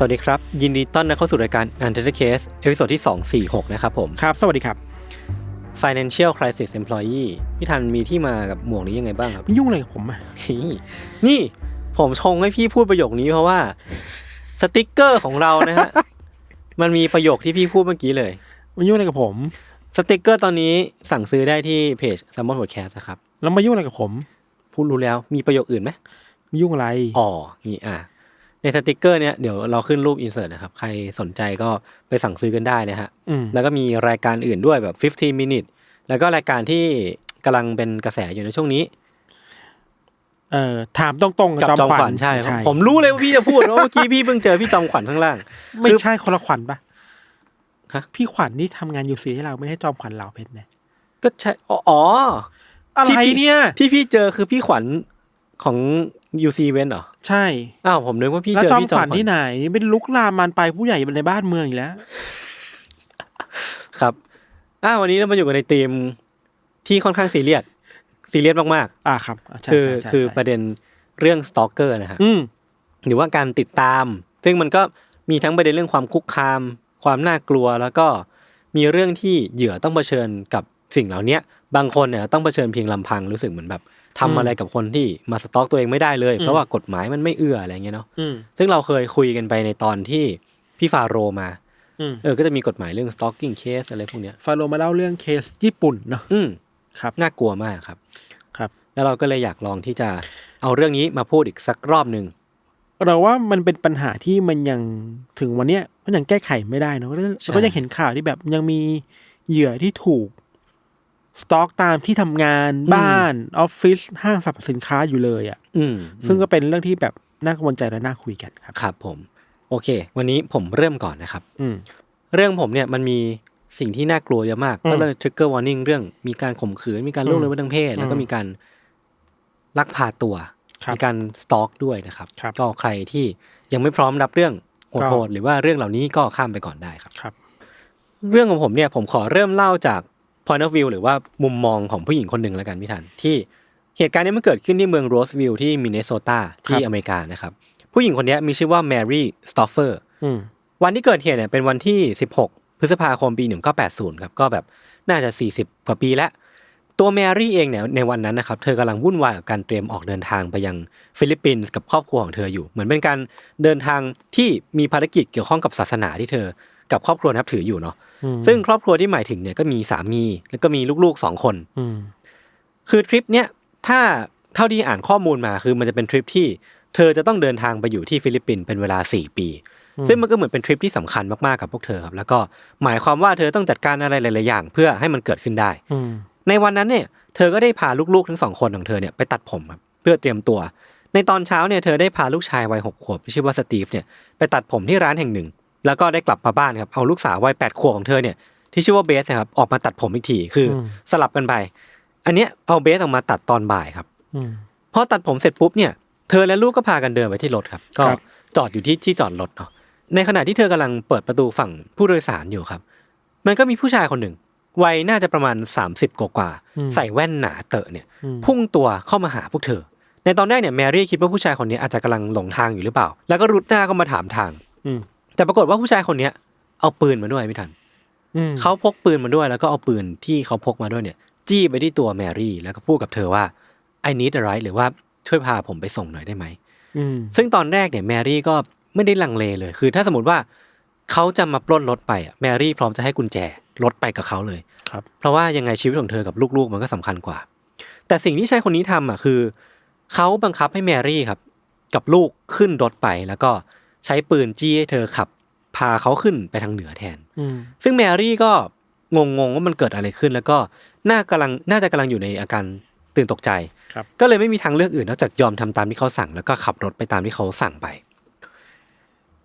สวัสดีครับ ยินดีต้อนรับเข้าสู่รายการ u n t e r Case เอพิโซดที่ 246 นะครับผม ครับ สวัสดีครับ Financial Crisis Employee พี่ทันมีที่มากับหมวกนี้ยังไงบ้างครับไม่ยุ่งอะไรกับผมอะนี่นี่ผมชงให้พี่พูดประโยคนี้เพราะว่าสติกเกอร์ของเรานะฮะ มันมีประโยคที่พี่พูดเมื่อกี้เลยไม่ยุ่งอะไรกับผม สติกเกอร์ตอนนี้สั่งซื้อได้ที่เพจ s ซ m m o n Podcast นะครับ แล้วมายุ่งอะไรกับผม พูดรู้แล้วมีประโยคอื่นไหมไม่ยุ่งอะไร อ๋อนี่อะ ในสติกเกอร์เนี้ยเดี๋ยวเราขึ้นรูปอินเสิร์ตนะครับ ใครสนใจก็ไปสั่งซื้อกันได้นะฮะอืมแล้วก็มีรายการอื่นด้วยแบบ 15 minute แล้วก็รายการที่กำลังเป็นกระแสอยู่ในช่วงนี้ เอ่อถามตรงๆกับจอมขวัญใช่ ผมรู้เลยว่าพี่จะพูดเพราะเมื่อกี้พี่เพิ่งเจอพี่จอมขวัญข้างล่าง ไม่คือใช่คนละขวัญปะฮะพี่ขวัญที่ทำงานยูซีให้เราไม่ใช่จอมขวัญเหล่าเพชรเนี่ยก็ใช่อ๋ออ๋ออะไรที่พี่เนี่ยที่พี่เจอคือพี่ขวัญของ UC เวนเหรอ ใช่ อ้าวผมนึกว่าพี่แล้วเจอจอมพี่ขจอมวัญขวัญที่ไหน เป็นลุกลามมันไปผู้ใหญ่ในบ้านเมืองอีกแล้ว ครับ อ้าววันนี้เรามาอยู่กันในธีมที่ค่อนข้างซีเรียสซีเรียสมากอ่าครับใช่ๆคือใช่ใช่คือใช่ประเด็นเรื่องสตอกเกอร์นะฮะ อืม หรือว่าการติดตาม ซึ่งมันก็มีทั้งประเด็นเรื่องความคุกคาม ความน่ากลัว แล้วก็มีเรื่องที่เหยื่อต้องเผชิญกับสิ่งเหล่าเนี้ยบางคนเนี่ยต้องเผชิญเพียงลำพังรู้สึกเหมือนแบบ ทำอะไรกับคนที่มาสต็อกตัวเองไม่ได้เลย เพราะว่ากฎหมายมันไม่เอื้ออะไรเงี้ยเนาะอืมซึ่งเราเคยคุยกันไปในตอนที่พี่ฟาโรห์มาอืมเออก็จะมีกฎหมายเรื่อง stalking case อะไรพวกเนี้ยฟาโรห์มาเล่าเรื่องเคสญี่ปุ่นเนาะอืมครับน่ากลัวมากครับครับ แล้วเราก็เลยอยากลองที่จะเอาเรื่องนี้มาพูดอีกสักรอบหนึ่งเราว่ามันเป็นปัญหาที่มันยังถึงวันเนี้ยมันยังแก้ไขไม่ได้เนอะเราก็ยังเห็นข่าวที่แบบยังมีเหยื่อที่ถูก สต็อกตามที่ทำงานบ้านออฟฟิศห้างสรรพสินค้าอยู่เลยอะ่ะอืมซึ่งก็เป็นเรื่องที่แบบน่ากังวลใจและน่าคุยกันครับครับ ผม โอเค วันนี้ผมเริ่มก่อนนะครับ อืมเรื่องผมเนี่ยมันมีสิ่งที่น่ากลัวเยอะมากอืมก็เลย trigger warning เรื่องมีการข่มขืนมีการล่วงละเมิดทางเพศ แล้วก็อืมมีการลักพาตัวครับมีการสตอกด้วยนะครับครับ ก็ใครที่ยังไม่พร้อมรับเรื่องโก็หดๆหรือว่าเรื่องเหล่านี้ก็ข้ามไปก่อนได้ครับ ครับ เรื่องของผมเนี่ยผมขอเริ่มเล่าจาก point of view หรือว่ามุมมองของผู้หญิงคนหนึ่งแล้วกันพี่ทันที่เหตุการณ์นี้มันเกิดขึ้นที่เมืองโรสวิลล์ที่มินเนโซตาที่อเมริกานะครับ ผู้หญิงคนนี้มีชื่อว่าแมรี่สตอฟเฟอร์อืมวันที่เกิดเหตุเนี่ยเป็นวันที่ 16 พฤษภาคมปี 1980 ครับ ก็แบบน่าจะ 40 กว่าปีแล้ว ตัวแมรี่เองเนี่ยในวันนั้นนะครับเธอกำลังวุ่นวายกับการเตรียมออกเดินทางไปยังฟิลิปปินส์กับครอบครัวของเธออยู่ เหมือนเป็นการเดินทางที่มีภารกิจเกี่ยวข้องกับศาสนาที่เธอ กับครอบครัวนับถืออยู่เนาะอืมซึ่งครอบครัวที่หมายถึงเนี่ยก็มีสามีแล้วก็มีลูกๆสองคนอืมคือทริปเนี้ยถ้าเท่าที่อ่านข้อมูลมาคือมันจะเป็นทริปที่เธอจะต้องเดินทางไปอยู่ที่ฟิลิปปินส์เป็นเวลา4ปี ซึ่งมันก็เหมือนเป็นทริปที่สำคัญมากๆกับพวกเธอครับแล้วก็หมายความว่าเธอต้องจัดการอะไรหลายๆอย่าง เพื่อให้มันเกิดขึ้นได้อืมในวันนั้นเนี่ย เธอก็ได้พาลูกๆทั้งสองคนของเธอเนี่ยไปตัดผมครับเพื่อเตรียมตัว ในตอนเช้าเนี่ยเธอได้พาลูกชายวัยหกขวบที่ชื่อว่าสตีฟเนี่ยไปตัดผมที่ร้านแห่งหนึ่ง แล้วก็ได้กลับมาบ้านครับเอาลูกสาววัยแปดขวบของเธอเนี่ยที่ชื่อว่าเบสนะครับออกมาตัดผมอีกทีคืออสลับกันไป อันเนี้ยเอาเบสออกมาตัดตอนบ่ายครับอืมพอตัดผมเสร็จปุ๊บเนี่ยเธอและลูกก็พากันเดินไปที่รถครับ ก็ครับจอดอยู่ที่ที่จอดรถเนาะในขณะที่เธอกำลังเปิดประตูฝั่งผู้โดยสารอยู่ครับ มันก็มีผู้ชายคนหนึ่งวัยน่าจะประมาณ 30 กว่าอืมๆใส่แว่นหนาเตอะเนี่ยอืมพุ่งตัวเข้ามาหาพวกเธอ ในตอนแรกเนี่ยแมรี่คิดว่าผู้ชายคนนี้อาจจะกำลังหลงทางอยู่หรือเปล่า แล้วก็รุดหน้าเข้ามาถามทางอืม แต่ปรากฏว่าผู้ชายคนเนี้ยเอาปืนมาด้วยไม่ทันอืมเขาพกปืนมาด้วยแล้วก็เอาปืนที่เขาพกมาด้วยเนี่ย จี้ไปที่ตัวแมรี่ แล้วก็พูดกับเธอว่า I need a ride หรือว่าช่วยพาผมไปส่งหน่อยได้ไหมอืมซึ่งตอนแรกเนี่ยแมรี่ก็ไม่ได้ลังเลเลย คือถ้าสมมติว่าเขาจะมาปล้นรถไปอะแมรี่พร้อมจะให้กุญแจรถไปกับเขาเลยครับ เพราะว่ายังไงชีวิตของเธอกับลูกๆ มันก็สำคัญกว่า แต่สิ่งที่ชายคนนี้ทำอะคือเขาบังคับให้แมรี่ครับ กับลูกขึ้นรถไปแล้วก็ใช้ปืนจี้ให้เธอขับ พาเขาขึ้นไปทางเหนือแทนอืมซึ่งแมรี่ก็งงๆว่ามันเกิดอะไรขึ้น แล้วก็น่ากำลังน่าจะกำลังอยู่ในอาการตื่นตกใจครับก็เลยไม่มีทางเลือกอื่นนอกจากยอมทำตามที่เขาสั่ง แล้วก็ขับรถไปตามที่เขาสั่งไป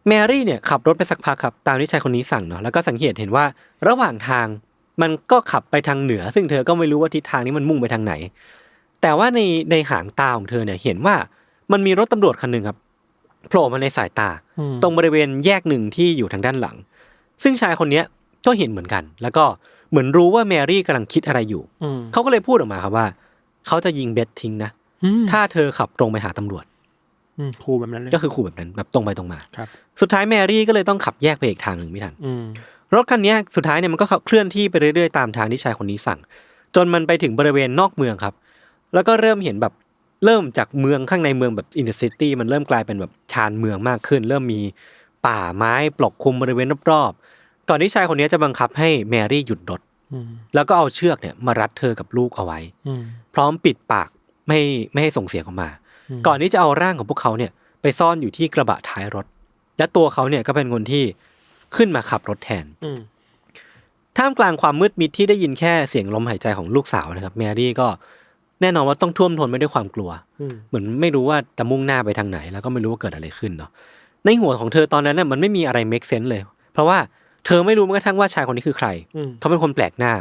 แมรี่เนี่ยขับรถไปสักพักครับตามที่ชายคนนี้สั่งเนาะแล้วก็สังเกตเห็นว่าระหว่างทางมันก็ขับไปทางเหนือ ซึ่งเธอก็ไม่รู้ว่าทิศทางนี้มันมุ่งไปทางไหน แต่ว่าในในหางตาของเธอเนี่ยเห็นว่ามันมีรถตำรวจคันหนึ่งครับ โผล่มาในสายตาอืมตรงบริเวณแยกหนึ่งที่อยู่ทางด้านหลัง ซึ่งชายคนเนี้ยก็เห็นเหมือนกัน แล้วก็เหมือนรู้ว่าแมรี่กำลังคิดอะไรอยู่อืมเขาก็เลยพูดออกมาครับว่า เขาจะยิงเบสทิ้งนะอืมถ้าเธอขับตรงไปหาตำรวจอืมครูแบบนั้นเลยก็คือขู่แบบนั้นแบบตรงไปตรงมาครับ สุดท้ายแมรี่ก็เลยต้องขับแยกไปอีกทางหนึ่งไม่ทันอืมรถคันเนี้ยสุดท้ายเนี่ยมันก็เคลื่อนที่ไปเรื่อยๆตามทางที่ชายคนนี้สั่ง จนมันไปถึงบริเวณนอกเมืองครับ แล้วก็เริ่มเห็นแบบ เริ่มจากเมืองข้างในเมืองแบบอินเตอร์ซิตี้มันเริ่มกลายเป็นแบบชานเมืองมากขึ้น เริ่มมีป่าไม้ปกคลุมบริเวณรอบๆก่อนที่ชายคนนี้จะบังคับให้แมรี่หยุดรถอืมแล้วก็เอาเชือกเนี่ยมารัดเธอกับลูกเอาไว้อืมพร้อมปิดปากไม่ไม่ให้ส่งเสียงออกมา ก่อนที่จะเอาร่างของพวกเขาเนี่ยไปซ่อนอยู่ที่กระบะท้ายรถ และตัวเขาเนี่ยก็เป็นคนที่ขึ้นมาขับรถแทนอืมท่ามกลางความมืดมิดที่ได้ยินแค่เสียงลมหายใจของลูกสาวนะครับ แมรี่ก็ แน่นอนว่าต้องท่วมทนไปด้วยความกลัวอืมเหมือนไม่รู้ว่าจะมุ่งหน้าไปทางไหน แล้วก็ไม่รู้ว่าเกิดอะไรขึ้นเนาะในหัวของเธอตอนนั้นน่ะมันไม่มีอะไร make sense เลย เพราะว่าเธอไม่รู้แม้กระทั่งว่าชายคนนี้คือใครอืมเขาเป็นคนแปลกหน้า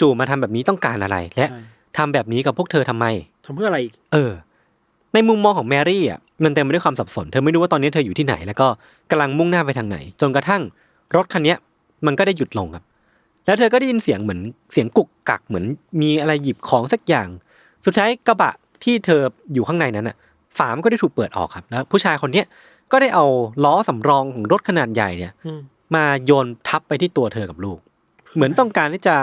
จู่ๆมาทำแบบนี้ต้องการอะไร และใช่ทำแบบนี้กับพวกเธอทำไมทำเพื่ออะไรอีกเออ ในมุมมองของแมรี่อะมันเต็มไปด้วยความสับสน เธอไม่รู้ว่าตอนนี้เธออยู่ที่ไหน แล้วก็กำลังมุ่งหน้าไปทางไหน จนกระทั่งรถคันเนี้ยมันก็ได้หยุดลงครับ แล้วเธอก็ได้ยินเสียงเหมือนเสียงกุกกักเหมือนมีอะไรหยิบของสักอย่าง สุดท้ายกระบะที่เธออยู่ข้างในนั้นอะฝามันก็ได้ถูกเปิดออกครับแล้วผู้ชายคนเนี้ยก็ได้เอาล้อสำรองของรถขนาดใหญ่เนี่ยอืมมาโยนทับไปที่ตัวเธอกับลูก เหมือนต้องการที่จะ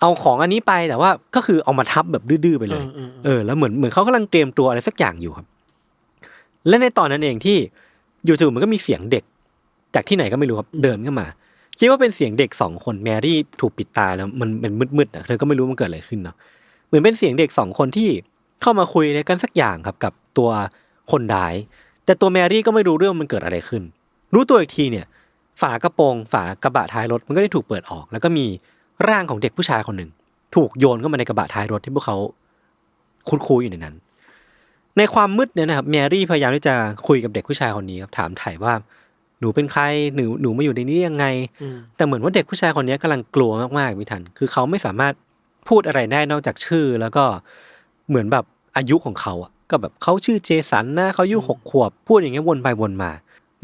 เอาของอันนี้ไปแต่ว่าก็คือเอามาทับแบบดื้อๆไปเลยออเออ แล้วเหมือนเหมือนเขากำลังเตรียมตัวอะไรสักอย่างอยู่ครับ และในตอนนั้นเองที่อยู่ๆมันก็มีเสียงเด็ก จากที่ไหนก็ไม่รู้ครับเดินเข้ามาคิดว่าเป็นเสียงเด็กสองคนแมรี่ถูกปิดตาแล้วมันเป็นมืดๆอะเธอก็ไม่รู้มันเกิดอะไรขึ้นเนาะเห มือนเป็นเสียงเด็กสองคนที่เข้ามาคุยอะไรกันสักอย่างครับกับตัวคนร้าย แต่ตัวแมรี่ก็ไม่รู้เรื่องมันเกิดอะไรขึ้น รู้ตัวอีกทีเนี่ย ฝากระโปรงฝากระบะท้ายรถมันก็ได้ถูกเปิดออก แล้วก็มีร่างของเด็กผู้ชายคนหนึ่ง ถูกโยนเข้ามาในกระบะท้ายรถที่พวกเขาคุดคุยอยู่ในนั้น ในความมืดเนี่ยนะครับแมรี่พยายามที่จะคุยกับเด็กผู้ชายคนนี้ครับถามถ่ายว่าหนูเป็นใครหนูหนูมาอยู่ในนี้ยังไงอืมแต่เหมือนว่าเด็กผู้ชายคนนี้กำลังกลัวมากๆพี่ทัน คือเขาไม่สามารถ พูดอะไรได้นอกจากชื่อ แล้วก็เหมือนแบบอายุของเขาอะก็แบบเขาชื่อเจสันนะเขาอายุหกขวบ พูดอย่างเงี้ยวนไปวนมา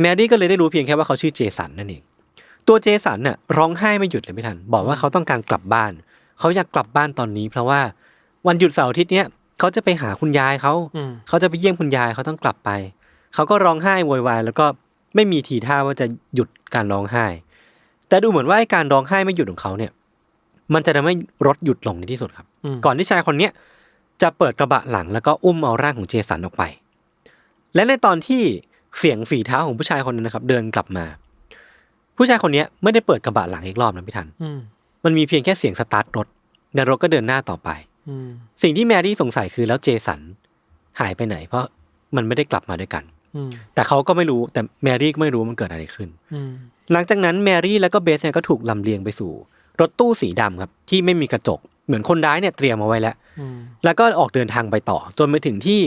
แมรี่ก็เลยได้รู้เพียงแค่ว่าเขาชื่อเจสันนั่นเองตัวเจสันน่ะร้องไห้ไม่หยุดเลยพี่ทัน บอกว่าเขาต้องการกลับบ้าน เขาอยากกลับบ้านตอนนี้ เพราะว่าวันหยุดเสาร์อาทิตย์เนี้ยเขาจะไปหาคุณยายเขาอืมเขาจะไปเยี่ยมคุณยายเขาต้องกลับไป เขาก็ร้องไห้โวยวายแล้วก็ไม่มีทีท่าว่าจะหยุดการร้องไห้ แต่ดูเหมือนว่าไอ้การร้องไห้ไม่หยุดของเขาเนี่ย มันจะทำให้รถหยุดลงในที่สุดครับอืมก่อนที่ชายคนเนี้ยจะเปิดกระบะหลังแล้วก็อุ้มเอาร่างของเจสันออกไป และในตอนที่เสียงฝีเท้าของผู้ชายคนนั้นนะครับ เดินกลับมา ผู้ชายคนเนี้ยไม่ได้เปิดกระบะหลังอีกรอบนะพี่ทันอืมมันมีเพียงแค่เสียงสตาร์ทรถและรถก็เดินหน้าต่อไปอืมสิ่งที่แมรี่สงสัยคือแล้วเจสันหายไปไหน เพราะมันไม่ได้กลับมาด้วยกันอืมแต่เขาก็ไม่รู้แต่แมรี่ก็ไม่รู้มันเกิดอะไรขึ้นอืมหลังจากนั้นแมรี่แล้วก็เบสเนี่ยก็ถูกลำเลียงไปสู่ รถตู้สีดำครับที่ไม่มีกระจก เหมือนคนร้ายเนี่ยเตรียมเอาไว้แล้วอืมแล้วก็ออกเดินทางไปต่อ จนไปถึงที่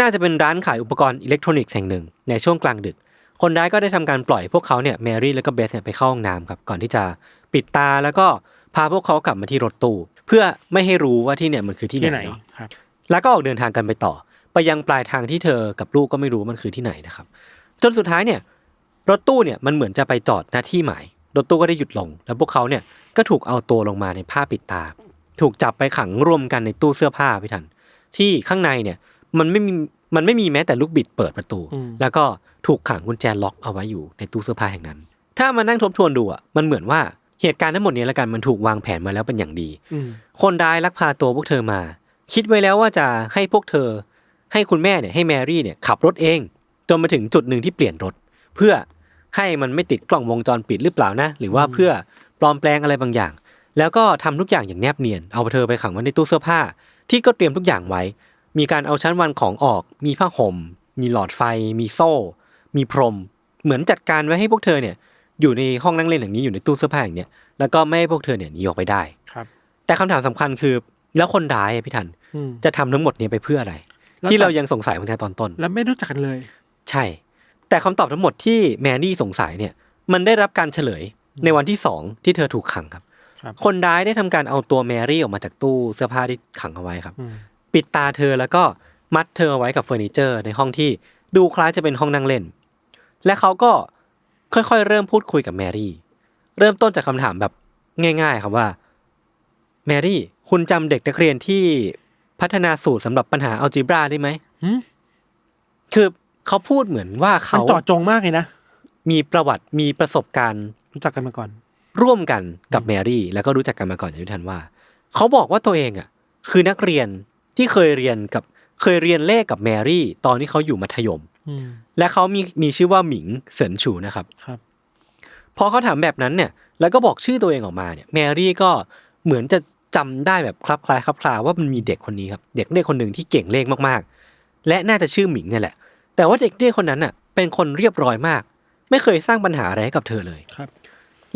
น่าจะเป็นร้านขายอุปกรณ์อิเล็กทรอนิกส์แห่งหนึ่งในช่วงกลางดึก คนร้ายก็ได้ทำการปล่อยพวกเขาเนี่ยแมรี่แล้วก็เบสเนี่ยไปเข้าห้องน้ำครับก่อนที่จะปิดตาแล้วก็พาพวกเขากลับมาที่รถตู้เพื่อไม่ให้รู้ว่าที่เนี่ยมันคือที่ที่ไหไหนนเนาะครับแล้วก็ออกเดินทางกันไปต่อ ไปยังปลายทางที่เธอกับลูกก็ไม่รู้มันคือที่ไหนนะครับ จนสุดท้ายเนี่ยรถตู้เนี่ยมันเหมือนจะไปจอดหน้าที่หมายรถตู้ก็ได้หยุดลง แล้วพวกเขาเนี่ย ก็ถูกเอาตัวลงมาในผ้าปิดตา ถูกจับไปขังรวมกันในตู้เสื้อผ้าพี่ทัน ที่ข้างในเนี่ยมันไม่มีมันไม่มีแม้แต่ลูกบิดเปิดประตูอืมแล้วก็ถูกขังกุญแจล็อกเอาไว้อยู่ในตู้เสื้อผ้าแห่งนั้น ถ้ามานั่งทบทวนดูอะมันเหมือนว่าเหตุการณ์ทั้งหมดเนี้ละกันมันถูกวางแผนมาแล้วเป็นอย่างดีอืมคนร้ายลักพาตัวพวกเธอมา คิดไว้แล้วว่าจะให้พวกเธอ ให้คุณแม่เนี่ยให้แมรี่เนี่ยขับรถเองจนมาถึงจุดหนึ่งที่เปลี่ยนรถ เพื่อให้มันไม่ติดกล้องวงจรปิดหรือเปล่านะ หรือว่าเพื่อ ปลอมแปลงอะไรบางอย่าง แล้วก็ทำทุกอย่างอย่างแนบเนียน เอาเธอไปขังไว้ในตู้เสื้อผ้า ที่ก็เตรียมทุกอย่างไว้ มีการเอาชั้นวันของออก มีผ้าห่ม มีหลอดไฟ มีโซ่ มีพรม เหมือนจัดการไว้ให้พวกเธอเนี่ย อยู่ในห้องนั่งเล่นอย่างนี้อยู่ในตู้เสื้อผ้าอย่างเนี้ยแล้วก็ไม่ให้พวกเธอเนี่ยหนีออกไปได้ครับ แต่คำถามสำคัญคือ แล้วคนร้ายอะพี่ทันอืมจะทำทั้งหมดเนี้ไปเพื่ออะไรแล้วที่เราแต่ยังสงสัยมาตั้งแต่ตอนต้น แล้วไม่รู้จักกันเลย ใช่ แต่คำตอบทั้งหมดที่แมรี่สงสัยเนี่ย มันได้รับการเฉลย ในวันที่สองที่เธอถูกขังครับครับคนร้ายได้ทำการเอาตัวแมรี่ออกมาจากตู้เสื้อผ้าที่ขังเอาไว้ครับอืมปิดตาเธอแล้วก็มัดเธอเอาไว้กับเฟอร์นิเจอร์ ในห้องที่ดูคล้ายจะเป็นห้องนั่งเล่น และเขาก็ค่อยๆ เริ่มพูดคุยกับแมรี่ เริ่มต้นจากคำถามแบบง่าย ๆ ครับว่า แมรี่ คุณจำเด็กนักเรียนที่พัฒนาสูตรสำหรับปัญหาอัลจีบราได้ไหมหืมคือเขาพูดเหมือนว่ามันเขาเจาะจงมากเลยนะ มีประวัติมีประสบการณ์ รู้จักกันมาก่อน ร่วมกันกับแมรี่ แล้วก็รู้จักกันมาก่อนอย่างที่ทันว่า เขาบอกว่าตัวเองอะ คือนักเรียนที่เคยเรียนกับเคยเรียนเลขกับแมรี่ ตอนที่เขาอยู่มัธยมอืมและเขามีมีชื่อว่าหมิงเสินฉูนะครับครับพอเขาถามแบบนั้นเนี่ย แล้วก็บอกชื่อตัวเองออกมาเนี่ย แมรี่ก็เหมือนจะจำได้แบบคลับคล้ายคลับคลาว่ามันมีเด็กคนนี้ครับ เด็กเด็กคนหนึ่งที่เก่งเลขมากๆ และน่าจะชื่อหมิงเนี่ยแหละ แต่ว่าเด็กเด็กคนนั้นน่ะ เป็นคนเรียบร้อยมาก ไม่เคยสร้างปัญหาอะไรให้กับเธอเลยครับ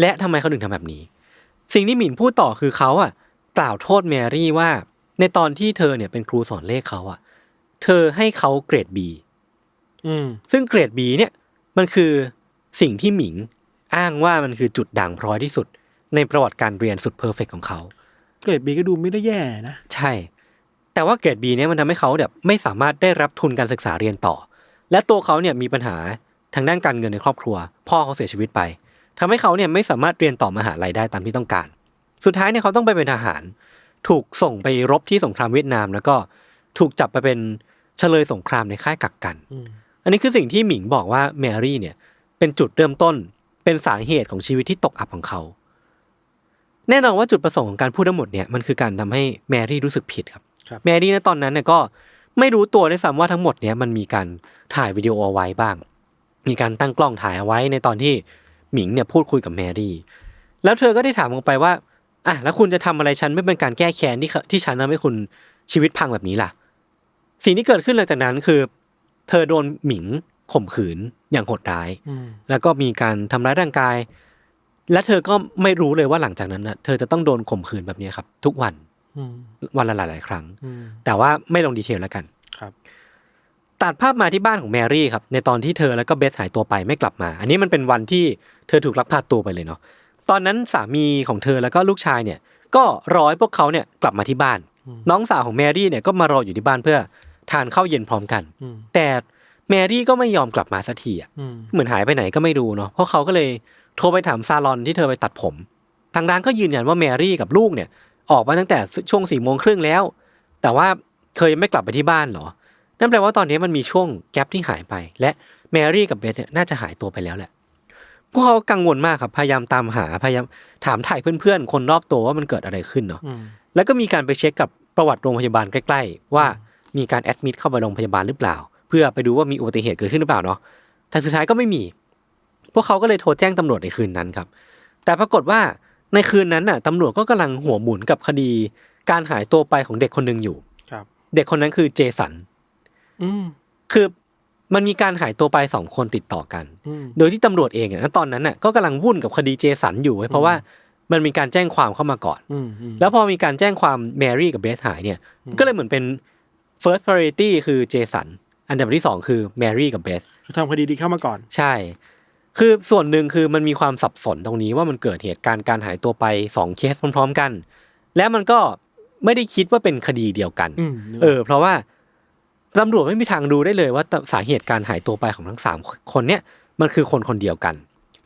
และทำไมเขาถึงทำแบบนี้ สิ่งที่หมินพูดต่อคือเขาอะกล่าวโทษแมรี่ว่า ในตอนที่เธอเนี่ยเป็นครูสอนเลขเขาอะ เธอให้เขาเกรด B อืมซึ่งเกรด B เนี่ย มันคือสิ่งที่หมิงอ้างว่ามันคือจุดด่างพร้อยที่สุด ในประวัติการเรียนสุดเพอร์เฟกของเขา เกรดบีก็ดูไม่ได้แย่นะ ใช่ แต่ว่าเกรด B เนี่ยมันทำให้เขาแบบไม่สามารถได้รับทุนการศึกษาเรียนต่อ และตัวเขาเนี่ยมีปัญหาทางด้านการเงินในครอบครัว พ่อเขาเสียชีวิตไป ทำให้เขาเนี่ยไม่สามารถเรียนต่อมหาลัยได้ตามที่ต้องการ สุดท้ายเนี่ยเขาต้องไปเป็นทหาร ถูกส่งไปรบที่สงครามเวียดนาม แล้วก็ถูกจับไปเป็นเฉลยสงครามในค่ายกักกันอืมอันนี้คือสิ่งที่หมิงบอกว่าแมรี่เนี่ยเป็นจุดเริ่มต้น เป็นสาเหตุของชีวิตที่ตกอับของเขา แน่นอนว่าจุดประสงค์ของการพูดทั้งหมดเนี่ยมันคือการทำให้แมรี่รู้สึกผิดครับครับแมรี่ในตอนนั้นเนี่ยก็ไม่รู้ตัวด้วยซ้ำว่าทั้งหมดเนี่ยมันมีการถ่ายวิดีโอเอาไว้บ้าง มีการตั้งกล้องถ่ายเอาไว้ในตอนที่ หมิงเนี่ยพูดคุยกับแมรี่ แล้วเธอก็ได้ถามลงไปว่าอะแล้วคุณจะทำอะไรฉันไม่เป็นการแก้แค้นที่เขาที่ฉันทำให้คุณชีวิตพังแบบนี้ล่ะ สิ่งที่เกิดขึ้นหลังจากนั้นคือ เธอโดนหมิงข่มขืนอย่างโหดร้ายอืมแล้วก็มีการทำร้ายร่างกาย และเธอก็ไม่รู้เลยว่าหลังจากนั้นนะเธอจะต้องโดนข่มขืนแบบนี้ครับ ทุกวันอืมวันละหลายๆครั้งอืมแต่ว่าไม่ลงดีเทลแล้วกันครับ ตัดภาพมาที่บ้านของแมรี่ครับในตอนที่เธอแล้วก็เบสหายตัวไปไม่กลับมา อันนี้มันเป็นวันที่เธอถูกลักพาตัวไปเลยเนาะตอนนั้นสามีของเธอแล้วก็ลูกชายเนี่ย ก็รอให้พวกเขาเนี่ยกลับมาที่บ้าน น้องสาวของแมรี่เนี่ยก็มารออยู่ที่บ้านเพื่อทานข้าวเย็นพร้อมกันอืมแต่แมรี่ก็ไม่ยอมกลับมาสักทีอะอืมเหมือนหายไปไหนก็ไม่รู้เนาะเพราะเขาก็เลยโทรไปถามซาลอนที่เธอไปตัดผม ทางร้านก็ยืนยันว่าแมรี่กับลูกเนี่ย ออกมาตั้งแต่ช่วงสี่โมงครึ่งแล้ว แต่ว่าเคยยังไม่กลับไปที่บ้านเหรอ นั่นแปลว่าตอนนี้มันมีช่วงแกลบที่หายไป และแมรี่กับเบสเนี่ยน่าจะหายตัวไปแล้วแหละพวกเขากังวลมากครับ พยายามตามหาพยายามถามถ่ายเพื่อนๆ คนรอบตัวว่ามันเกิดอะไรขึ้นเนาะอืมแล้วก็มีการไปเช็คกับประวัติโรงพยาบาลใกล้ ๆ ว่ามีการแอดมิดเข้าไปโรงพยาบาลหรือเปล่า เพื่อไปดูว่ามีอุบัติเหตุเกิดขึ้นหรือเปล่าเนาะแต่สุดท้ายก็ไม่มี พวกเขาก็เลยโทรแจ้งตำรวจในคืนนั้นครับ แต่ปรากฏว่าในคืนนั้นน่ะตำรวจก็กำลังหัวหมุนกับคดี การหายตัวไปของเด็กคนหนึ่งอยู่ครับเด็กคนนั้นคือเจสันอืม คือมันมีการหายตัวไปสองคนติดต่อกันอืมโดยที่ตำรวจเองเนี่ยณตอนนั้นน่ะก็กำลังวุ่นกับคดีเจสันอยู่เว้ยเพราะว่ามันมีการแจ้งความเข้ามาก่อนอืมอืมแล้วพอมีการแจ้งความแมรี่กับเบสหายเนี่ย ก็เลยเหมือนเป็น first priority คือเจสัน อันดับที่สองคือแมรี่กับเบสคือทำคดีดีเข้ามาก่อน ใช่ คือส่วนหนึ่งคือมันมีความสับสนตรงนี้ว่ามันเกิดเหตุการณ์การหายตัวไปสองเคสพร้อม ๆ กัน และมันก็ไม่ได้คิดว่าเป็นคดีเดียวกันอืมเออ เพราะว่า ตำรวจไม่มีทางรู้ได้เลยว่าสาเหตุการหายตัวไปของทั้งสามคนเนี่ยมันคือคนคนเดียวกัน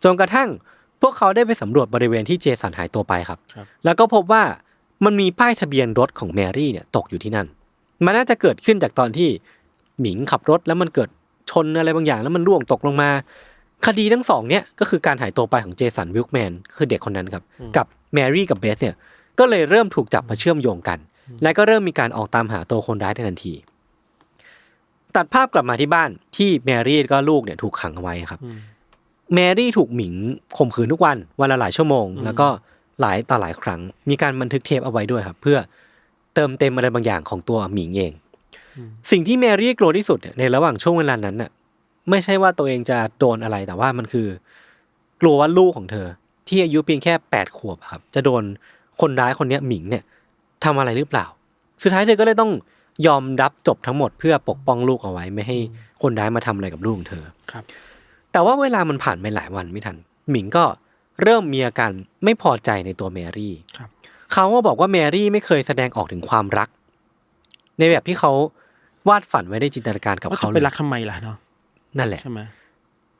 จนกระทั่งพวกเขาได้ไปสำรวจบริเวณที่เจสันหายตัวไปครับครับ แล้วก็พบว่ามันมีป้ายทะเบียนรถของแมรี่เนี่ยตกอยู่ที่นั่น มันน่าจะเกิดขึ้นจากตอนที่หมิงขับรถแล้วมันเกิดชนอะไรบางอย่างแล้วมันร่วงตกลงมา คดีทั้งสองเนี่ยก็คือการหายตัวไปของเจสันวิลแมนคือเด็กคนนั้นครับ กับแมรี่กับเบสเนี่ยก็เลยเริ่มถูกจับมาเชื่อมโยงกัน และก็เริ่มมีการออกตามหาตัวคนร้ายในทันที ตัดภาพกลับมาที่บ้านที่แมรี่ก็ลูกเนี่ยถูกขังเอาไว้ครับอืมแมรี่ถูกหมิงข่มขืนทุกวันวันละหลายชั่วโมง แล้วก็หลายต่อหลายครั้ง มีการบันทึกเทปเอาไว้ด้วยครับ เพื่อเติมเต็มอะไรบางอย่างของตัวหมิงเอง สิ่งที่แมรี่กลัวที่สุดเนี่ยในระหว่างช่วงเวลานั้นน่ะไม่ใช่ว่าตัวเองจะโดนอะไรแต่ว่ามันคือ กลัวว่าลูกของเธอ ที่อายุเพียงแค่แปดขวบอะครับ จะโดนคนร้ายคนเนี้ยหมิงเนี่ยทำอะไรหรือเปล่า สุดท้ายเธอก็เลยต้อง ยอมรับจบทั้งหมดเพื่อปกป้องลูกเอาไว้ ไม่ให้คนร้ายมาทำอะไรกับลูกของเธอครับ แต่ว่าเวลามันผ่านไปหลายวันไม่ทัน หมิงก็เริ่มมีอาการไม่พอใจในตัวแมรี่ครับเขาก็บอกว่าแมรี่ไม่เคยแสดงออกถึงความรัก ในแบบที่เขาวาดฝันไว้ในจินตนาการกับว่าเขาจะเลไปยรักทำไมล่ะเนาะนั่นแหละใช่ไหม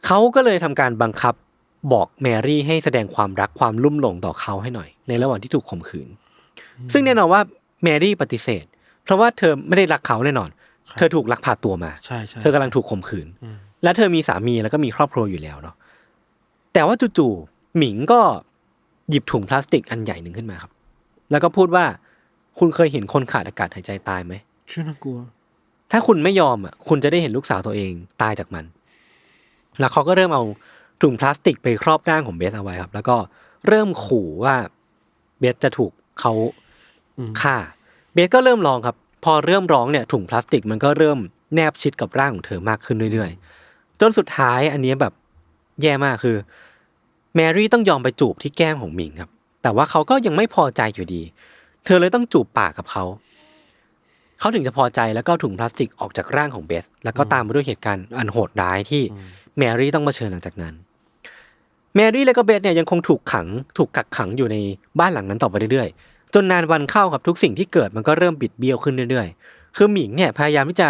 เขาก็เลยทำการบังคับบอกแมรี่ให้แสดงความรักความลุ่มหลงต่อเขาให้หน่อย ในระหว่างที่ถูกข่มขืน ซึ่งแน่นอนว่าแมรี่ปฏิเสธ เพราะว่าเธอไม่ได้รักเขาแน่นอนครับเธอถูกลักพาตัวมาใช่ใช่เธอกำลังถูกข่มขืนอืมและเธอมีสามีแล้วก็มีครอบครัวอยู่แล้วเนาะแต่ว่าจู่ๆหมิงก็หยิบถุงพลาสติกอันใหญ่หนึ่งขึ้นมาครับ แล้วก็พูดว่าคุณเคยเห็นคนขาดอากาศหายใจตายไหมชื่อน่ากลัว ถ้าคุณไม่ยอมอะคุณจะได้เห็นลูกสาวตัวเองตายจากมัน แล้วเขาก็เริ่มเอาถุงพลาสติกไปครอบร่างของเบสเอาไว้ครับ แล้วก็เริ่มขู่ว่าเบสจะถูกเขาอืมฆ่า เบสก็เริ่มร้องครับ พอเริ่มร้องเนี่ยถุงพลาสติกมันก็เริ่มแนบชิดกับร่างของเธอมากขึ้นเรื่อยๆ จนสุดท้ายอันเนี้ยแบบแย่มากคือ แมรี่ต้องยอมไปจูบที่แก้มของหมิงครับ แต่ว่าเขาก็ยังไม่พอใจอยู่ดี เธอเลยต้องจูบปากกับเขา เขาถึงจะพอใจแล้วก็เอาถุงพลาสติกออกจากร่างของเบส แล้วก็ตามมาด้วยเหตุการณ์อันโหดร้ายที่แมรี่ต้องมาเผชิญหลังจากนั้น แมรี่และก็เบสเนี่ยยังคงถูกขัง ถูกกักขังอยู่ในบ้านหลังนั้นต่อไปเรื่อยๆ จนนานวันเข้ากับทุกสิ่งที่เกิดมันก็เริ่มบิดเบี้ยวขึ้นเรื่อยๆ คือหมิงเนี่ยพยายามที่จะ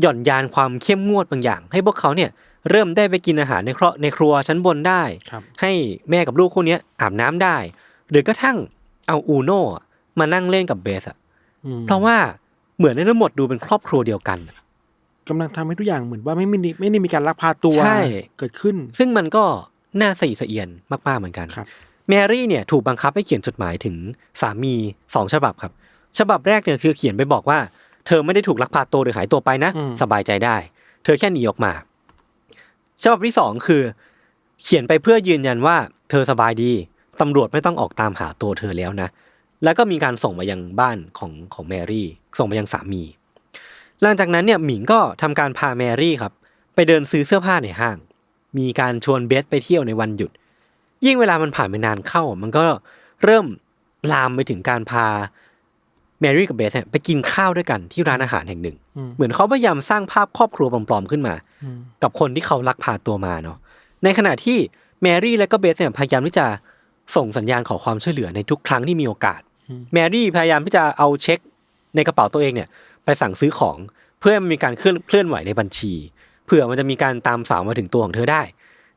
หย่อนยานความเข้มงวดบางอย่าง ให้พวกเขาเนี่ยเริ่มได้ไปกินอาหารในครัวในครัวชั้นบนได้ครับให้แม่กับลูกคู่เนี้ยอาบน้ำได้ หรือกระทั่งเอาอูโน่อะมานั่งเล่นกับเบสอะอืมเพราะว่าเหมือนในทั้งหมดดูเป็นครอบครัวเดียวกันอะกำลังทำให้ทุกอย่างเหมือนว่าไม่ไม่ได้ไม่ได้มีการลักพาตัวใช่เกิดขึ้น ซึ่งมันก็น่าสะอิดสะเอียนมากๆเหมือนกันครับ แมรี่เนี่ยถูกบังคับให้เขียนจดหมายถึงสามีสองฉบับครับ ฉบับแรกเนี่ยคือเขียนไปบอกว่า เธอไม่ได้ถูกลักพาตัวหรือหายตัวไปนะอืมสบายใจได้ เธอแค่หนีออกมา ฉบับที่สองคือ เขียนไปเพื่อยืนยันว่า เธอสบายดีตำรวจไม่ต้องออกตามหาตัวเธอแล้วนะ แล้วก็มีการส่งมายังบ้านของของแมรี่ ส่งมายังสามี หลังจากนั้นเนี่ยหมิงก็ทำการพาแมรี่ครับ ไปเดินซื้อเสื้อผ้าในห้าง มีการชวนเบสไปเที่ยวในวันหยุด ยิ่งเวลามันผ่านไปนานเข้า มันก็เริ่มลามไปถึงการพาแมรี่กับเบสเนี่ยไปกินข้าวด้วยกันที่ร้านอาหารแห่งหนึ่งอืมเหมือนเขาพยายามสร้างภาพครอบครัวปลอมๆขึ้นมาอืมกับคนที่เขาลักพาตัวมาเนาะในขณะที่แมรี่และก็เบสเนี่ยพยายามที่จะส่งสัญญาณขอความช่วยเหลือในทุกครั้งที่มีโอกาส แมรี่พยายามที่จะเอาเช็คในกระเป๋าตัวเองเนี่ยไปสั่งซื้อของเพื่อให้มันมีการเคลื่อนเคลื่อนไหวในบัญชี เผื่อมันจะมีการตามสาวมาถึงตัวของเธอได้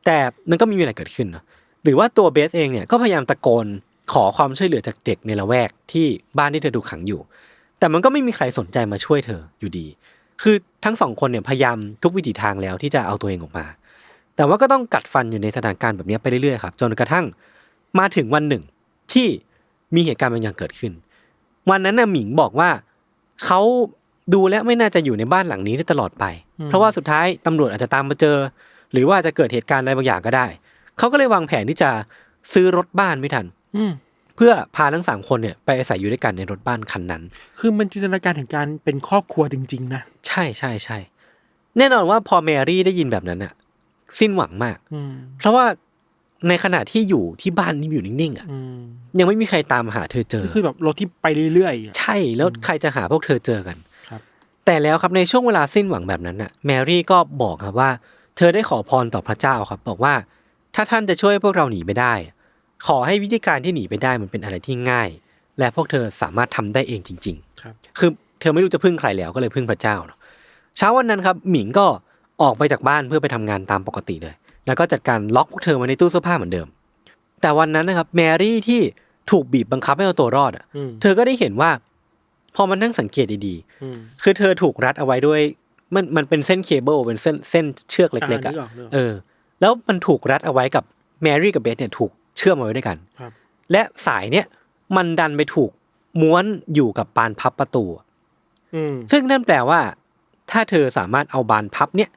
แต่มันก็ไม่มีอะไรเกิดขึ้นเนาะ หรือว่าตัวเบสเองเนี่ยก็พยายามตะโกนขอความช่วยเหลือจากเด็กในละแวกที่บ้านที่เธอถูกขังอยู่ แต่มันก็ไม่มีใครสนใจมาช่วยเธออยู่ดี คือทั้งสองคนเนี่ยพยายามทุกวิถีทางแล้วที่จะเอาตัวเองออกมา แต่ว่าก็ต้องกัดฟันอยู่ในสถานการณ์แบบนี้ไปเรื่อยๆครับจนกระทั่งมาถึงวันหนึ่งที่มีเหตุการณ์บางอย่างเกิดขึ้น วันนั้นน่ะหมิงบอกว่าเขาดูแล้วไม่น่าจะอยู่ในบ้านหลังนี้ได้ตลอดไป เพราะว่าสุดท้ายตำรวจอาจจะตามมาเจอ หรือว่าจะเกิดเหตุการณ์อะไรบางอย่างก็ได้ เขาก็เลยวางแผนที่จะซื้อรถบ้านไม่ทัน อืมเพื่อพาทั้งสามคนเนี่ยไปอาศัยอยู่ด้วยกันในรถบ้านคันนั้น คือมันจินตนาการถึงการเป็นครอบครัวจริง ๆ นะ ใช่ใช่ใช่แน่นอนว่าพอแมรี่ได้ยินแบบนั้นอะสิ้นหวังมาก อืมเพราะว่าในขณะที่อยู่ที่บ้านที่อยู่นิ่งๆอะอืมยังไม่มีใครตามหาเธอเจอ ก็คือแบบรถที่ไปเรื่อยๆอะ ใช่แล้วใครจะหาพวกเธอเจอกันครับ แต่แล้วครับในช่วงเวลาสิ้นหวังแบบนั้นน่ะ แมรี่ก็บอกครับว่า เธอได้ขอพรต่อพระเจ้าครับ บอกว่า ถ้าท่านจะช่วยพวกเราหนีไปได้ ขอให้วิธีการที่หนีไปได้มันเป็นอะไรที่ง่าย และพวกเธอสามารถทำได้เองจริง ๆ ครับ คือเธอไม่รู้จะพึ่งใครแล้วก็เลยพึ่งพระเจ้าเนาะเช้าวันนั้นครับ หมิงก็ออกไปจากบ้านเพื่อไปทำงานตามปกติเลย แล้วก็จัดการล็อกพวกเธอไว้ในตู้เสื้อผ้าเหมือนเดิม แต่วันนั้นนะครับ แมรี่ที่ถูกบีบบังคับให้เอาตัวรอดอะอืมเธอก็ได้เห็นว่า พอมันนั่งสังเกตดีอืมๆคือเธอถูกรัดเอาไว้ด้วย มันมันเป็นเส้นเคเบิลเป็นเส้นเส้นเชือกเล็กๆอ่าอะนึกออกนึกออกเออ แล้วมันถูกรัดเอาไว้กับแมรี่กับเบสเนี่ยถูกเชื่อมเอาไว้ด้วยกันครับและสายเนี่ยมันดันไปถูกม้วนอยู่กับบานพับประตูอืมซึ่งนั่นแปลว่า ถ้าเธอสามารถเอาบานพับเนี่ย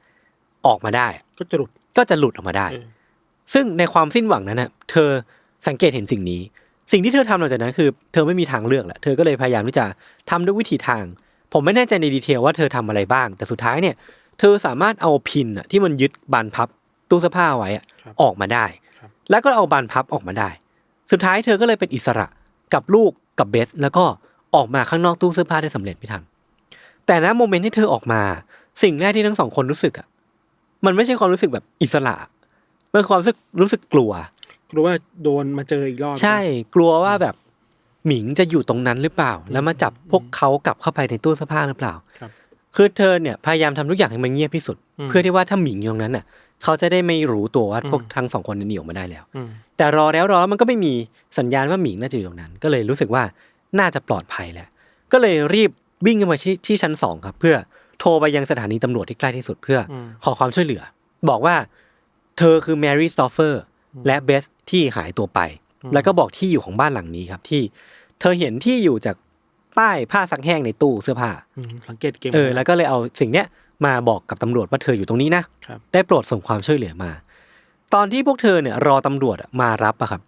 ออกมาได้ ก็จะหลุดก็จะหลุดออกมาได้เออซึ่งในความสิ้นหวังนั้นน่ะเธอสังเกตเห็นสิ่งนี้ สิ่งที่เธอทำหลังจากนั้นคือ เธอไม่มีทางเลือกแหละเธอก็เลยพยายามที่จะทำด้วยวิธีทาง ผมไม่แน่ใจในดีเทลว่าเธอทำอะไรบ้าง แต่สุดท้ายเนี่ย เธอสามารถเอาพินอะที่มันยึดบานพับ ตู้เสื้อผ้าไว้อะครับออกมาได้ครับแล้วก็เอาบานพับออกมาได้ สุดท้ายเธอก็เลยเป็นอิสระกับลูกกับเบส แล้วก็ออกมาข้างนอกตู้เสื้อผ้าได้สำเร็จพี่ทัน แต่ณโมเมนต์ที่เธอออกมา สิ่งแรกที่ทั้งสองคนรู้สึกอะมันไม่ใช่ความรู้สึกแบบอิสระมันเป็นความรู้สึกรู้สึกกลัว กลัวว่าโดนมาเจออีกรอบใช่ กลัวว่าแบบหมิงจะอยู่ตรงนั้นหรือเปล่า แล้วมาจับพวกเขากลับเข้าไปในตู้เสื้อผ้าหรือเปล่าครับคือเธอเนี่ยพยายามทำทุกอย่างให้มันเงียบที่สุดอืมเพื่อที่ว่าถ้าหมิงอยู่ตรงนั้นน่ะ เขาจะได้ไม่รู้ตัวว่าอืมพวกทั้งสองคนนั้นหนีออกมาได้แล้วอืมแต่รอแล้วรอแล้วมันก็ไม่มีสัญญาณว่าหมิงน่าจะอยู่ตรงนั้น ก็เลยรู้สึกว่าน่าจะปลอดภัยแล้วก็เลยรีบวิ่งขึ้นมาที่ที่ชั้นสองครับ เพื่อโทรไปยังสถานีตำรวจที่ใกล้ที่สุดเพื่ออมขอความช่วยเหลือ บอกว่า เธอคือแมรี่สตอฟเฟอร์และเบสที่หายตัวไป แล้วก็บอกที่อยู่ของบ้านหลังนี้ครับที่ เธอเห็นที่อยู่จากป้ายผ้าซักแห้งในตู้เสื้อผ้าอืมสังเกตเกมเออแล้วก็เลยเอาสิ่งเนี้ย มาบอกกับตำรวจว่าเธออยู่ตรงนี้นะครับได้โปรดส่งความช่วยเหลือมา ตอนที่พวกเธอเนี่ยรอตำรวจอะมารับอะครับ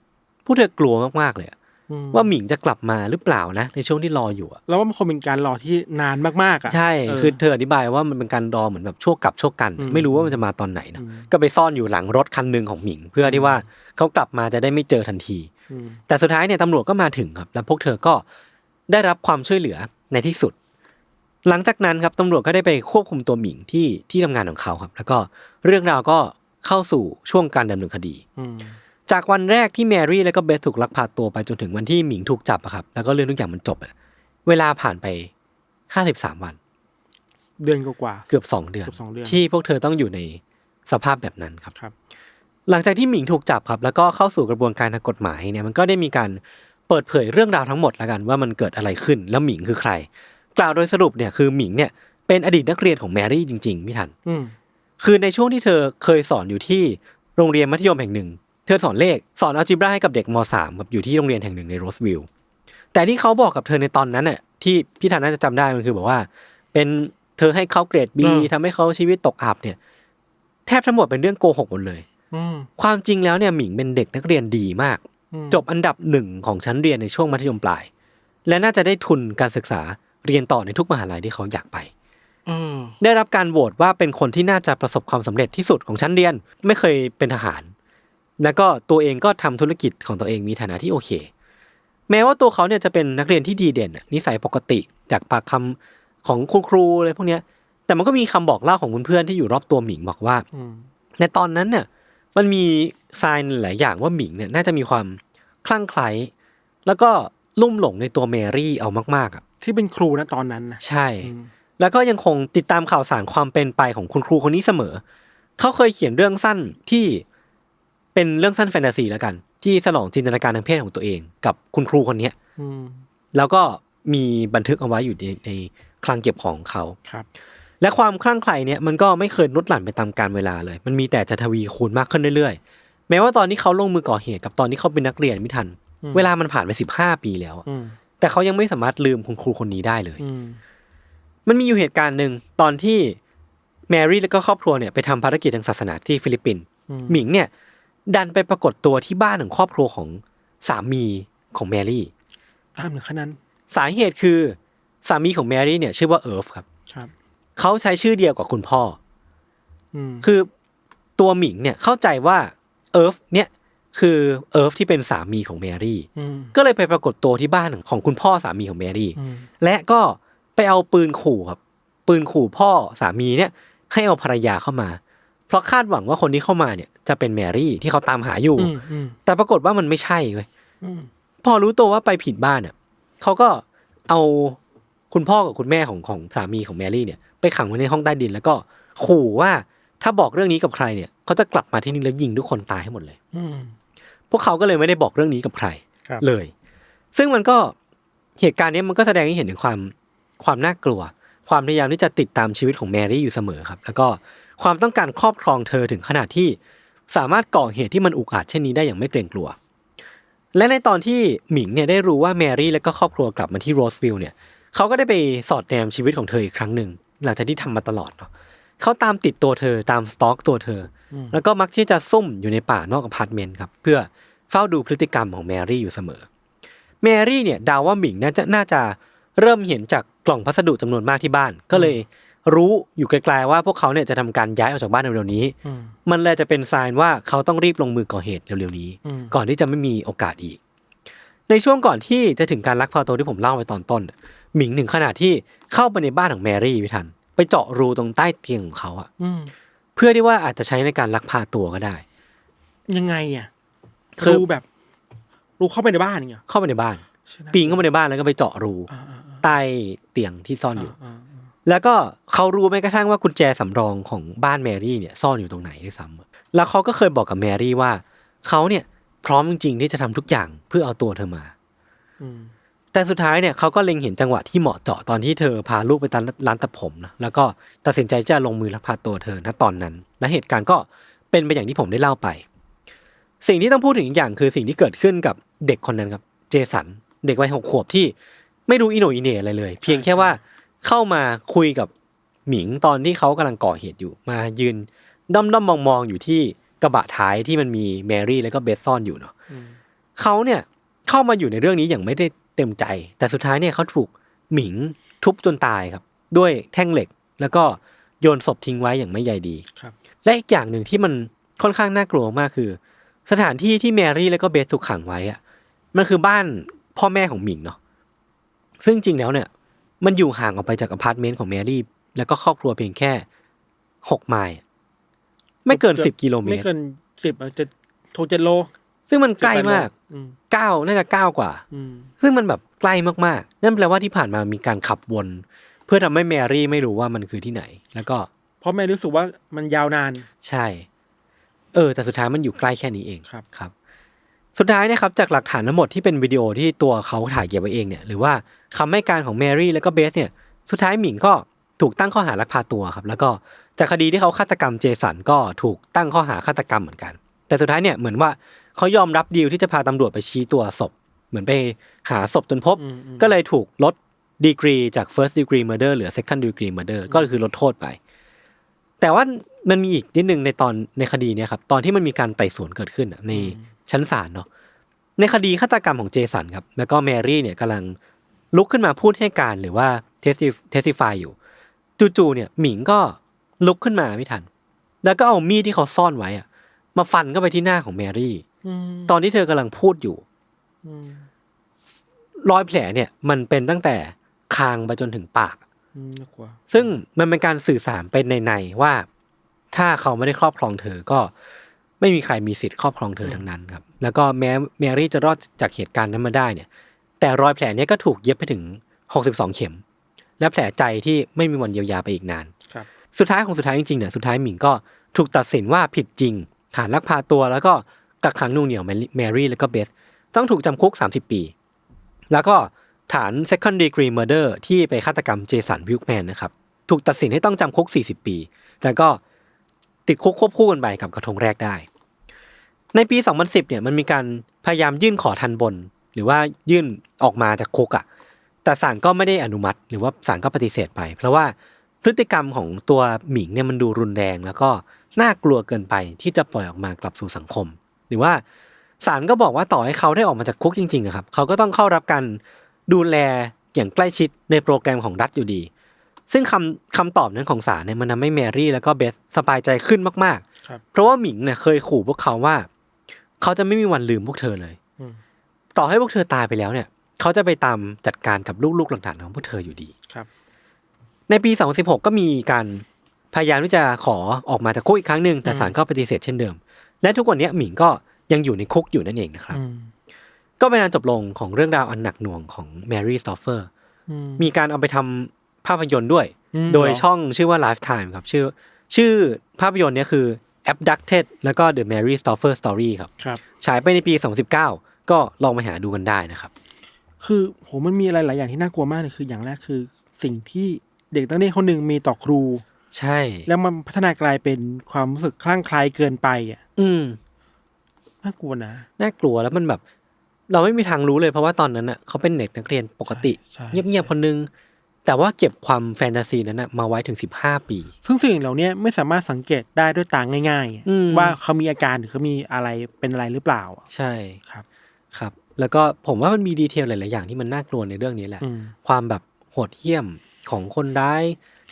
พวกเธอกลัวมากๆเลยอะอืมว่าหมิงจะกลับมาหรือเปล่านะในช่วงที่รออยู่อะแล้วว่ามันคงเป็นการรอที่นานมากๆอะใช่เคือเธออธิบายว่ามันเป็นการรอเหมือนแบบชั่วกลับชั่วกันอืมไม่รู้ว่ามันจะมาตอนไหนนะอืมก็ไปซ่อนอยู่หลังรถคันหนึ่งของหมิง เพื่อที่ว่าเขากลับมาจะได้ไม่เจอทันทีอืมแต่สุดท้ายเนี่ยตำรวจก็มาถึงครับ แล้วพวกเธอก็ได้รับความช่วยเหลือในที่สุด หลังจากนั้นครับตำรวจก็ได้ไปควบคุมตัวหมิงที่ที่ทำงานของเขาครับ แล้วก็เรื่องราวก็เข้าสู่ช่วงการดำเนินคดีอืมจากวันแรกที่แมรี่แล้วก็เบสถูกลักพาตัวไปจนถึงวันที่หมิงถูกจับอะครับ แล้วก็เรื่องทุกอย่างมันจบอะเวลาผ่านไปห้าสิบสามวัน เดือนกว่าๆเกือบสองเดือนเกือบสองเดือน ที่พวกเธอต้องอยู่ในสภาพแบบนั้นครับครับหลังจากที่หมิงถูกจับครับ แล้วก็เข้าสู่กระบวนการทางกฎหมายเนี่ยมันก็ได้มีการเปิดเผยเรื่องราวทั้งหมดแล้วกันว่ามันเกิดอะไรขึ้น แล้วหมิงคือใคร กล่าวโดยสรุปเนี่ยคือหมิงเนี่ยเป็นอดีตนักเรียนของแมรี่จริงๆพี่ทันอืมคือในช่วงที่เธอเคยสอนอยู่ที่โรงเรียนมัธยมแห่งหนึ่ง เธอสอนเลขสอนอัลจิบราให้กับเด็กม .3 ครับอยู่ที่โรงเรียนแห่งหนึ่งในโรสวิลล์แต่ที่เขาบอกกับเธอในตอนนั้นน่ะที่พี่ทันน่าจะจำได้มันคือบอกว่า เป็นเธอให้เขาเกรดบีทำให้เขาชีวิตตกอับเนี่ย แทบทั้งหมดเป็นเรื่องโกหกหมดเลยอืมความจริงแล้วเนี่ยหมิงเป็นเด็กนักเรียนดีมากอืมจบอันดับหนึ่งของชั้นเรียนในช่วงมัธยมปลาย และน่าจะได้ทุนการศึกษา เรียนต่อในทุกมหาลัยที่เขาอยากไปอืมได้รับการโหวตว่าเป็นคนที่น่าจะประสบความสำเร็จที่สุดของชั้นเรียน ไม่เคยเป็นทหาร แล้วก็ตัวเองก็ทำธุรกิจของตัวเองมีฐานะที่โอเค แม้ว่าตัวเขาเนี่ยจะเป็นนักเรียนที่ดีเด่นน่ะนิสัยปกติ จากปากคำของคุณครูอะไรพวกเนี้ย แต่มันก็มีคำบอกเล่าของเพื่อนๆที่อยู่รอบตัวหมิงบอกว่าอืมในตอนนั้นเนี่ยมันมีทรายหลายอย่างว่าหมิงเนี่ยน่าจะมีความคลั่งไคล้แล้วก็ ลุ่มหลงในตัวเมรี่เอามากๆอะที่เป็นครูนะตอนนั้นนะใช่อืมแล้วก็ยังคงติดตามข่าวสารความเป็นไปของคุณครูคนนี้เสมอ เขาเคยเขียนเรื่องสั้นที่เป็นเรื่องสั้นแฟนตาซีแล้วกัน ที่สนองจินตนาการทางเพศของตัวเอง กับคุณครูคนเนี้ยอืมแล้วก็มีบันทึกเอาไว้อยู่ในในคลังเก็บของเขาครับ และความคลั่งไคล้เนี่ยมันก็ไม่เคยลดหลั่นไปตามกาลเวลาเลย มันมีแต่จะทวีคูณมากขึ้นเรื่อยๆ แม้ว่าตอนที่เขาลงมือก่อเหตุกับตอนที่เขาเป็นนักเรียนไม่ทันอืม เวลามันผ่านไปสิบห้าปีแล้วอะอืมแต่เขายังไม่สามารถลืมคุณครูคนนี้ได้เลยอืมมันมีอยู่เหตุการณ์หนึ่งตอนที่แมรี่และก็ครอบครัวเนี่ยไปทำภารกิจทางศาสนาที่ฟิลิปปินส์อืมหมิงเนี่ย ดันไปปรากฏตัวที่บ้านของครอบครัวของสามีของแมรี่ ตามถึงขนาดนั้น สาเหตุคือสามีของแมรี่เนี่ย ชื่อว่าเอิร์ฟครับครับเขาใช้ชื่อเดียวกับคุณพ่ออืมคือตัวหมิงเนี่ยเข้าใจว่าเอิร์ฟเนี่ย คือเอิร์ฟที่เป็นสามีของแมรี่อืมก็เลยไปปรากฏตัวที่บ้านของคุณพ่อสามีของแมรี่อืมและก็ไปเอาปืนขู่ครับ ปืนขู่พ่อสามีเนี่ย ให้เอาภรรยาเข้ามา เพราะคาดหวังว่าคนที่เข้ามาเนี่ย จะเป็นแมรี่ที่เขาตามหาอยู่อืมอืมแต่ปรากฏว่ามันไม่ใช่เว้ยอืมพอรู้ตัวว่าไปผิดบ้านอะเขาก็เอาคุณพ่อกับคุณแม่ของของสามีของแมรี่เนี่ย ไปขังไว้ในห้องใต้ดิน แล้วก็ขู่ว่าถ้าบอกเรื่องนี้กับใครเนี่ยเขาจะกลับมาที่นี่แล้วยิงทุกคนตายให้หมดเลยอืม พวกเขาก็เลยไม่ได้บอกเรื่องนี้กับใครครับเลย ซึ่งมันก็เหตุการณ์เนี้ยมันก็แสดงให้เห็นถึงความความน่ากลัว ความพยายามที่จะติดตามชีวิตของแมรี่อยู่เสมอครับ แล้วก็ความต้องการครอบครองเธอถึงขนาดที่สามารถก่อเหตุที่มันอุกอาจเช่นนี้ได้อย่างไม่เกรงกลัว และในตอนที่หมิงเนี่ยได้รู้ว่าแมรี่และก็ครอบครัวกลับมาที่โรสวิลล์เนี่ยเขาก็ได้ไปสอดแนมชีวิตของเธออีกครั้งหนึ่งหลังจากที่ทำมาตลอดเนาะเขาตามติดตัวเธอตามสต็อกตัวเธออ แล้วก็มักที่จะซุ่มอยู่ในป่านอกอพาร์ตเมนต์ครับเพื่อเฝ้าดูพฤติกรรมของแมรี่อยู่เสมอ แมรี่เนี่ยเดาว่าหมิงน่าจะน่าจะเริ่มเห็นจากกล่องพัสดุจำนวนมากที่บ้าน ก็เลยรู้อยู่ไกลๆว่าพวกเขาเนี่ยจะทำการย้ายออกจากบ้านเร็วๆนี้อืมมันเลยจะเป็นไซน์ว่าเขาต้องรีบลงมือก่อเหตุเร็วๆนี้อืมก่อนที่จะไม่มีโอกาสอีก ในช่วงก่อนที่จะถึงการลักพาตัวที่ผมเล่าไปตอนต้น หมิงถึงขนาดที่เข้าไปในบ้านของแมรี่พี่ทัน ไปเจาะรูตรงใต้เตียงของเขาอะอืม เพื่อที่ว่าอาจจะใช้ในการลักพาตัวก็ได้ ยังไงอะคือ รูแบบ รูเข้าไปในบ้านอย่างเงี้ย เข้าไปในบ้าน ใช่ไหม ปีนเข้าไปในบ้านแล้วก็ไปเจาะรูอ่าอ่าอ่าใต้เตียงที่ซ่อนอยู่ อ่าแล้วก็เขารู้แม้กระทั่งว่ากุญแจสำรองของบ้านแมรี่เนี่ยซ่อนอยู่ตรงไหนด้วยซ้ำแล้วเขาก็เคยบอกกับแมรี่ว่าเขาเนี่ยพร้อมจริงๆที่จะทำทุกอย่างเพื่อเอาตัวเธอมา อืม แต่สุดท้ายเนี่ยเขาก็เล็งเห็นจังหวะที่เหมาะเจาะตอนที่เธอพาลูกไปตามร้านตัดผมนะแล้วก็ตัดสินใจจะลงมือลักพาตัวเธอณตอนนั้น และเหตุการณ์ก็เป็นไปอย่างที่ผมได้เล่าไป สิ่งที่ต้องพูดถึงอีกอย่างคือสิ่งที่เกิดขึ้นกับเด็กคนนั้นครับ เจสัน เด็กวัยหกขวบที่ไม่รู้อิโหนอิเหน่อะไรเลย เพียงแค่ว่าเข้ามาคุยกับหมิงตอนที่เขากำลังก่อเหตุอยู่ มายืนด้อมด้อมมองมองๆอยู่ที่กระบะท้ายที่มันมีแมรี่แล้วก็เบสซ่อนอยู่เนาะอืมเขาเนี่ยเข้ามาอยู่ในเรื่องนี้อย่างไม่ได้ เต็มใจ แต่สุดท้ายเนี่ยเขาถูกหมิงทุบจนตายครับ ด้วยแท่งเหล็กแล้วก็โยนศพทิ้งไว้อย่างไม่ใยดีครับ และอีกอย่างหนึ่งที่มันค่อนข้างน่ากลัวมากคือ สถานที่ที่แมรี่แล้วก็เบสถูกขังไว้อะมันคือบ้านพ่อแม่ของหมิงเนาะซึ่งจริงแล้วเนี่ย มันอยู่ห่างออกไปจากอพาร์ตเมนต์ของแมรี่ แล้วก็ครอบครัวเพียงแค่หกไมล์อะไม่เกินสิบกิโลเมไม่ตรเกินสิบจะโทรเจ็ดโล ซึ่งมันใกล้มากอืมเก้าน่าจะเก้ากว่าอืมซึ่งมันแบบใกล้มากๆ นั่นแปลว่าที่ผ่านมามีการขับวน เพื่อทำให้แมรี่ไม่รู้ว่ามันคือที่ไหน แล้วก็ เพราะแม่รู้สึกว่ามันยาวนาน ใช่ เออ แต่สุดท้ายมันอยู่ใกล้แค่นี้เองครับครับ สุดท้ายนะครับจากหลักฐานทั้งหมดที่เป็นวิดีโอที่ตัวเขาถ่ายเก็บไว้เองเนี่ยหรือว่าคำให้การของแมรี่แล้วก็เบสเนี่ย สุดท้ายหมิงก็ถูกตั้งข้อหาลักพาตัวครับ แล้วก็จากคดีที่เขาฆาตกรรมเจสันก็ถูกตั้งข้อหาฆาตกรรมเหมือนกัน แต่สุดท้ายเนี่ยเหมือนว่า เขายอมรับดีลที่จะพาตำรวจไปชี้ตัวศพ เหมือนไปหาศพจนพบอืมอืมก็เลยถูกลดดีกรีจาก first degree murder เหลือ second degree murder ก็คือลดโทษไป แต่ว่ามันมีอีกนิดนึงในตอนในคดีเนี่ยครับ ตอนที่มันมีการไต่สวนเกิดขึ้นอะในชั้นศาลเนาะในคดีฆาตกรรมของเจสันครับแล้วก็แมรี่เนี่ยกำลังลุกขึ้นมาพูดให้การหรือว่าเทสเทสติฟายอยู่จู่ๆเนี่ยหมิงก็ลุกขึ้นมาไม่ทัน แล้วก็เอามีดที่เขาซ่อนไว้อะมาฟันเข้าไปที่หน้าของแมรี่อืม ตอนที่เธอกำลังพูดอยู่อืมรอยแผลเนี่ย มันเป็นตั้งแต่คางไปจนถึงปากอืมน่ากลัวซึ่งมันเป็นการสื่อสารไปในในๆว่า ถ้าเขาไม่ได้ครอบครองเธอก็ไม่มีใครมีสิทธิ์ครอบครองเธอทั้งนั้นครับ แล้วก็แม้แมรี่จะรอดจากเหตุการณ์นั้นมาได้เนี่ย แต่รอยแผลเนี้ก็ถูกเย็บไปถึง62เข็ม และแผลใจที่ไม่มีวันเยียวยาไปอีกนานครับสุดท้ายของสุดท้ายจริงๆเนี่ยสุดท้ายหมิงก็ถูกตัดสินว่าผิดจริงฐานลักพาตัวแล้วก็ กักขังหน่งเหนี่ยวแมรี่แล้วก็เบสต้องถูกจำคุก 30 ปี แล้วก็ฐาน second degree murder ที่ไปฆาตกรรมเจสันวิลแมนนะครับถูกตัดสินให้ต้องจำคุก 40 ปี แต่ก็ติดคุกควบคู่กันไปกับกระทงแรกได้ ในปี 2010 เนี่ยมันมีการพยายามยื่นขอทันบน หรือว่ายื่นออกมาจากคุกอะ่ะแต่ศาลก็ไม่ได้อนุมัติ หรือว่าศาลก็ปฏิเสธไป เพราะว่าพฤติกรรมของตัวหมิงเนี่ยมันดูรุนแรง แล้วก็น่ากลัวเกินไปที่จะปล่อยออกมากลับสู่สังคม หรือว่าศาลก็บอกว่าต่อให้เขาได้ออกมาจากคุกจริงๆอะครับเขาก็ต้องเข้ารับการดูแลอย่างใกล้ชิดในโปรแกรมของรัฐอยู่ดี ซึ่งคำคำตอบนั้นของศาลเนี่ยมันทำให้แมรี่แล้วก็เบสสบายใจขึ้นมากครับๆเพราะว่าหมิงเนี่ยเคยขู่พวกเขาว่า เขาจะไม่มีวันลืมพวกเธอเลยอืมต่อให้พวกเธอตายไปแล้วเนี่ย เขาจะไปตามจัดการกับลูกๆหลานๆของพวกเธออยู่ดีครับ ในปี 2016 ก็มีการพยายามที่จะขอออกมาจากคุกอีกครั้งหนึ่งแต่ศาลก็ปฏิเสธเช่นเดิม และทุกวันนี้หมิงก็ยังอยู่ในคุกอยู่นั่นเองนะครับอืมก็เป็นการจบลงของเรื่องราวอันหนักหน่วงของแมรี่สตอฟเฟอร์อืมมีการเอาไปทำภาพยนตร์ด้วยอืมโดยเหรอช่องชื่อว่า Lifetime ครับ ชื่อ ชื่อภาพยนตร์เนี้คือ Abducted แล้วก็ The Mary Stoffer Story ครับครับฉายไปในปี 2019 ก็ลองไปหาดูกันได้นะครับ คือโหมันมีอะไรหลายอย่างที่น่ากลัวมากเลยคืออย่างแรกคือสิ่งที่เด็กตั้งแต่คนหนึ่งมีต่อครู ใช่ แล้วมันพัฒนากลายเป็นความรู้สึกคลั่งไคล้เกินไปอะ อืมน่ากลัวนะน่ากลัวแล้วมันแบบ เราไม่มีทางรู้เลยเพราะว่าตอนนั้นอะเขาเป็นเด็กนักเรียนปกติใช่เงียบๆคนนึง แต่ว่าเก็บความแฟนตาซีนั้นนะมาไว้ถึง15ปี ซึ่งสิ่งเหล่านี้ไม่สามารถสังเกตได้ด้วยตาง่ายๆอะอืมว่าเขามีอาการหรือเขามีอะไรเป็นอะไรหรือเปล่าอะใช่ครับครับ แล้วก็ผมว่ามันมีดีเทลหลายๆอย่างที่มันน่ากลัวในเรื่องนี้แหละอืมความแบบโหดเหี้ยมของคนร้าย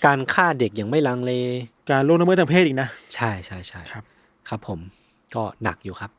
การฆ่าเด็กอย่างไม่ลังเล การล่วงละเมิดทางเพศอีกนะ ใช่ใช่ใช่ครับ ครับผม ก็หนักอยู่ครับ